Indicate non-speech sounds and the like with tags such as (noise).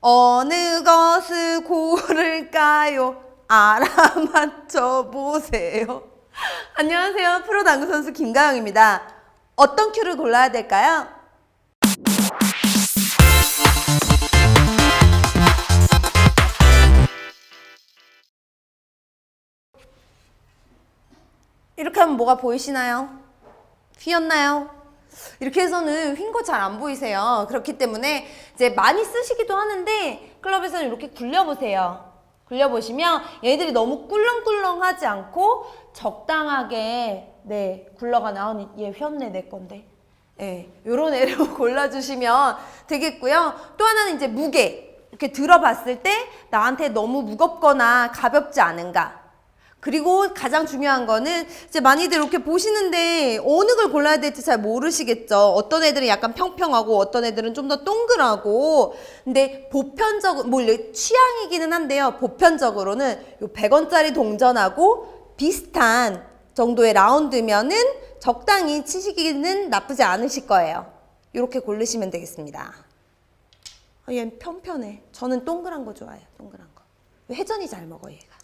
어느 것을 고를까요? 알아맞혀 보세요. 안녕하세요. 프로 당구 선수 김가영입니다. 어떤 큐를 골라야 될까요? 이렇게 하면 뭐가 보이시나요? 휘었나요? 이렇게 해서는 휜 거 잘 안 보이세요. 그렇기 때문에 이제 많이 쓰시기도 하는데 클럽에서는 이렇게 굴려보세요. 굴려보시면 얘들이 너무 꿀렁꿀렁하지 않고 적당하게 네 굴러가는 아, 얘 휘었네 내 건데 예, 요런 애로 (laughs) 골라주시면 되겠고요. 또 하나는 이제 무게. 이렇게 들어봤을 때 나한테 너무 무겁거나 가볍지 않은가. 그리고 가장 중요한 거는 이제 많이들 이렇게 보시는데 어느 걸 골라야 될지 잘 모르시겠죠. 어떤 애들은 약간 평평하고 어떤 애들은 좀 더 동그라고. 근데 보편적으로 뭐 취향이기는 한데요. 보편적으로는 요 100원짜리 동전하고 비슷한 정도의 라운드면은 적당히 치시기는 나쁘지 않으실 거예요. 이렇게 고르시면 되겠습니다. 아, 얘 편편해. 저는 동그란 거 좋아해요. 동그란 거. 회전이 잘 먹어 얘가.